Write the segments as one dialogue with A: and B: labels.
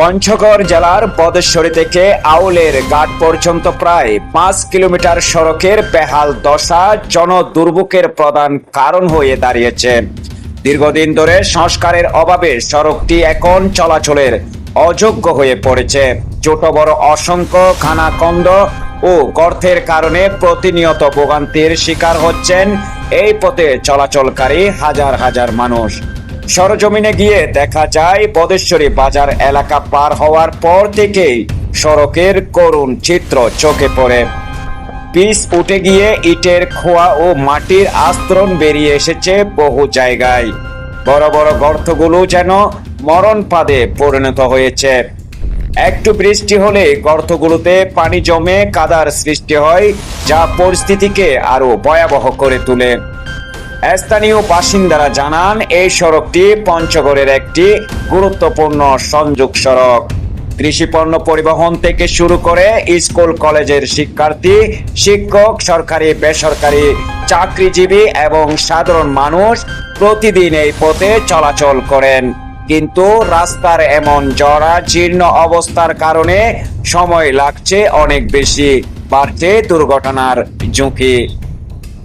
A: পঞ্চগড় জেলার বদেশ্বরী থেকে আউলের ঘাট পর্যন্ত প্রায় পাঁচ কিলোমিটার সড়কের বেহাল দশা জন দুর্ভোগের প্রধান কারণ হয়ে দাঁড়িয়েছে। দীর্ঘদিন ধরে সংস্কারের অভাবে সড়কটি এখন চলাচলের অযোগ্য হয়ে পড়েছে। ছোট বড় অসংখ্য খানাকন্দ ও গর্তের কারণে প্রতিনিয়ত ভোগান্তির শিকার হচ্ছেন এই পথে চলাচলকারী হাজার হাজার মানুষ। সরজমিনে গিয়ে দেখা যায়, বদেশ্বরী বাজার এলাকা পার হওয়ার পর থেকেই সড়কের করুণ চিত্র চোখে পড়ে। পিস উঠে গিয়ে ইটের খোয়া ও মাটির আস্তরণ বেরিয়ে এসেছে বহু জায়গায়। বড় বড় গর্তগুলো যেন মরণ পাদে পরিণত হয়েছে। একটু বৃষ্টি হলে গর্তগুলোতে পানি জমে কাদার সৃষ্টি হয়, যা পরিস্থিতিকে আরও ভয়াবহ করে তোলে। স্থানীয় বাসিন্দারা জানান, এই সড়কটি পঞ্চগড়ের একটি গুরুত্বপূর্ণ সংযোগ সড়ক। কৃষি পণ্য পরিবহন থেকে শুরু করে স্কুল, কলেজের শিক্ষার্থী, শিক্ষক, সরকারি, বেসরকারি, চাকরিজীবী এবং সাধারণ মানুষ প্রতিদিন এই পথে চলাচল করেন। কিন্তু রাস্তার এমন জরা জীর্ণ অবস্থার কারণে সময় লাগছে অনেক বেশি, বাড়ছে দুর্ঘটনার ঝুঁকি।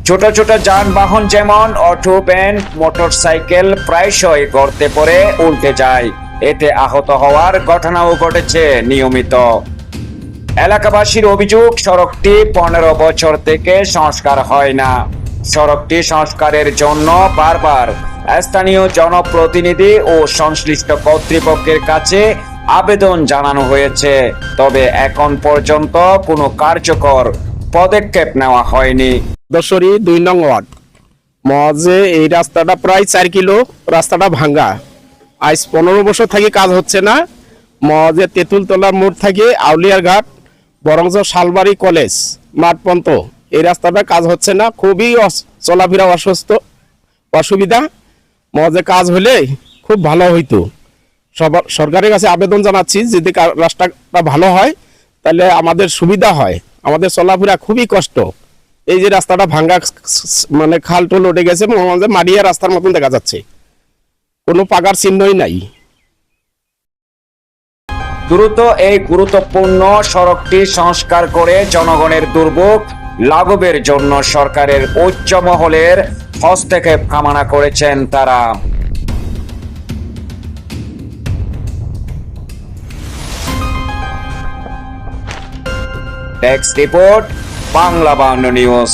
A: ছোট ছোট যানবাহন যেমন অটো, ভ্যান, মোটরসাইকেল প্রায়শই গর্তে পড়ে, উল্টে যায়। এতে আহত হওয়ার ঘটনাও ঘটেছে নিয়মিত। এলাকাবাসীর অভিযোগ, সড়কটি পনেরো বছর থেকে সংস্কার হয় না। সড়কটি সংস্কারের জন্য বারবার স্থানীয় জনপ্রতিনিধি ও সংশ্লিষ্ট কর্তৃপক্ষের কাছে আবেদন জানানো হয়েছে। তবে এখন পর্যন্ত কোনো কার্যকর পদক্ষেপ নেওয়া হয়নি।
B: দশরী দুই নং ওয়ার্ড। মজে এই রাস্তাটা প্রায় চার কিলো, রাস্তাটা ভাঙ্গা। আজ পনেরো বছর থেকে কাজ হচ্ছে না। মজে তেঁতুলতলার মোড় থেকে আউলিয়ার ঘাট বরংস শালবাড়ি কলেজ, মাঠ পর্যন্ত। এই রাস্তাটা কাজ হচ্ছে না, খুবই চলাফেরা অসুস্থ, অসুবিধা। মজে কাজ হলে খুব ভালো হইতো। সবার সরকারের কাছে আবেদন জানাচ্ছি, যদি রাস্তাটা ভালো হয়, তাহলে আমাদের সুবিধা হয়। আমাদের চলাফেরা খুবই কষ্ট। এই যে রাস্তাটা ভাঙ্গা মানে খাল টোল উঠে গেছে এবং মারিয়া রাস্তার মতন দেখা যাচ্ছে। কোনো পাকার চিহ্নই নাই।
A: দ্রুত এই গুরুত্বপূর্ণ সড়কটি সংস্কার করে জনগণের দুর্ভোগ লাঘবের জন্য সরকারের উচ্চ মহলের হস্তক্ষেপ কামনা করেছেন তারা। Text report Bangla Bangla news